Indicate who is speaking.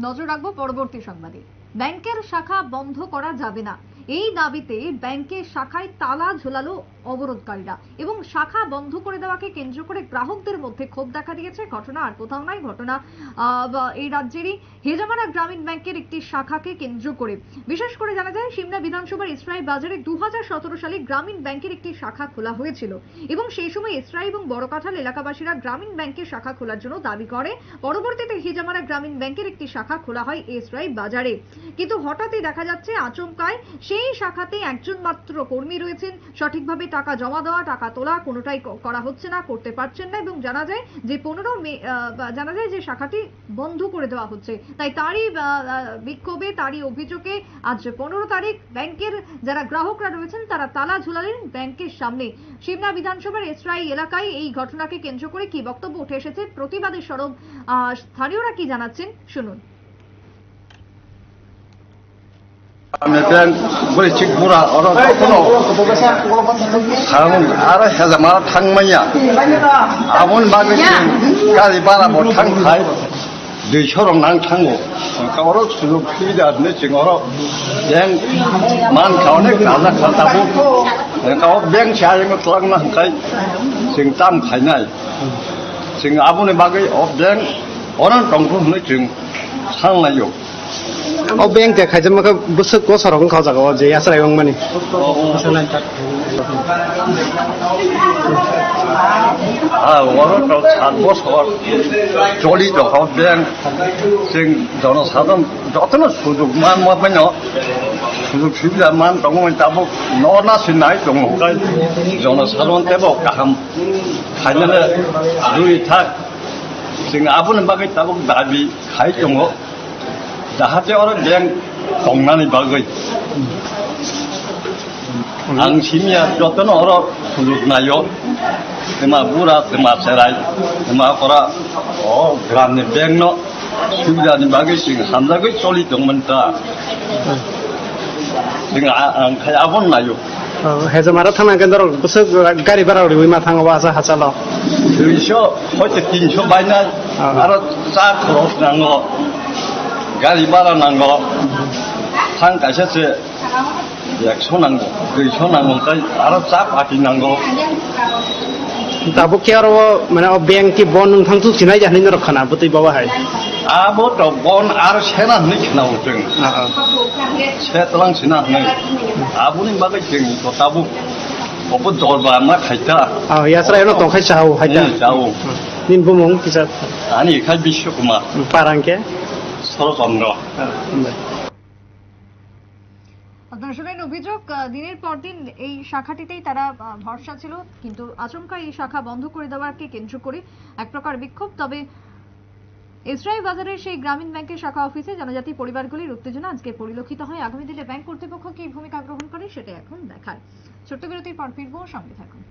Speaker 1: নজর রাখব পরবর্তী সংবাদে। ব্যাংকের শাখা বন্ধ করা যাবে না। এই দাবিতে ব্যাংকের শাখায় তালা ঝোলালো অবরোধকারীরা এবং শাখা বন্ধ করে দেওয়াকে কেন্দ্র করে গ্রাহকদের মধ্যে ক্ষোভ দেখা দিয়েছে। ঘটনা আর কোথাও নয়, ঘটনা এই রাজ্যেরই। হেজামারা গ্রামীণ ব্যাংকের একটি শাখাকে কেন্দ্র করে। বিশেষ করে জানা যায়, সিমলা বিধানসভার ইসরায়েল বাজারে দু হাজার সতেরো সালে গ্রামীণ ব্যাংকের একটি শাখা খোলা হয়েছিল এবং সেই সময় ইসরায়েল এবং বড়কাঠাল এলাকাবাসীরা গ্রামীণ ব্যাংকের শাখা খোলার জন্য দাবি করে। পরবর্তীতে হিজামারা গ্রামীণ ব্যাংকের একটি শাখা খোলা হয় এসরাই বাজারে। কিন্তু হঠাৎই দেখা যাচ্ছে, আচমকায় সেই শাখাতে একজন মাত্র কর্মী রয়েছেন। সঠিকভাবে টাকা জমা দেওয়া, টাকা তোলা কোনোটাই করা হচ্ছে না, করতে পারছেন না এবং জানা যায় যে পনেরো মে জানা যায় যে শাখাটি বন্ধ করে দেওয়া হচ্ছে। তাই তারই বিক্ষোভে, তারই অভিযোগে আজ পনেরো তারিখ ব্যাংকের যারা গ্রাহকরা রয়েছেন, তারা তালা ঝুলালেন ব্যাংকের সামনে। সিমনা বিধানসভার এসরাই এলাকায় এই ঘটনাকে কেন্দ্র করে কি বক্তব্য উঠে এসেছে? প্রতিবাদের সরব স্থানীয়রা কি জানাচ্ছেন? শুনুন।
Speaker 2: Meten bulecik bura orang kuno. Kamu arah heza mana tangmanya. Amun bagi kali bala mau tang thai. Di chorong nang tangu. Kau orang suruh pilih ni cing orang yang man kau ni kalah kata bu. Kau beng cari mau tulang nang kai. Cing tam kai nai. Cing amun bagi of beng orang tangku ni cing sang layu. अ bank दे खाइज मखा बस को सरक खाव जागो जे Yasra young माने হ্যাঁ ওরা সাত বছর চলিত হবেন সে জনসাধারণ যত সুযোগ মান মানে সুযোগ সুবিধা মান দङ তাবো নলাসি নাই দङ জনসাধারণ দেব কাহাম খাইলে দুই থাক जों आबुनि बागै दाबो दाबि खाय दङ जाहाथे आरो बेंक दंनानै बागै आं सिमिया जतन हर सुजुनायो जोंहा बुरा जोंहा
Speaker 3: सेराय जोंहा फरा अ ग्रामनि बेंकन सुबिदानि बागै जों सानजागै सोलिदोंमोन दा जोंहा आंखाय आबन नायो हेजमारा थांना गेन्दर बोसोर गारि भारा उडि मा थाङोबा आसा हासाल
Speaker 2: दुइस' हयथ' तिनस' बायना आरो जा खरस नाङो गारि भारा नांगौ थां गायसेसो একশো নাঙ্গো দুইশো নাঙ্গো তাই আরও চা পাতি নাঙ্গো
Speaker 3: তাবো কি আর মানে ব্যাংক কি বন নोंथां তো চিনাই জানি না রখানা বতে বাবা হাই
Speaker 2: আবো তো বন আর সেনা হনি খেলাও जों সেতলাং সিনা হনি আবো
Speaker 3: নি বাগে जों তো তাবো অপ দরবা আমা খাইতা আ ইয়াসরা এলো তো
Speaker 2: খাই
Speaker 3: চাও হাইতা চাও নিন বুমং
Speaker 2: কিসা আনি খাই বিশ্বকুমার
Speaker 1: পারাংকে শুনেন অভিযোগ দিনের পর দিন এই শাখাটিতেই তারা ভরসা ছিল, কিন্তু আচমকা এই শাখা বন্ধ করে দেওয়াকে কেন্দ্র করে এক প্রকার বিক্ষোভ। তবে ইসরায়েল বাজারের সেই গ্রামীণ ব্যাংকের শাখা অফিসে জনজাতি পরিবারগুলির উত্তেজনা আজকে পরিলক্ষিত হয়। আগামী দিনে ব্যাংক কর্তৃপক্ষ কি ভূমিকা গ্রহণ করে সেটা এখন দেখার। ছোট্ট বিরতির পর ফিরবো, সঙ্গে থাকুন।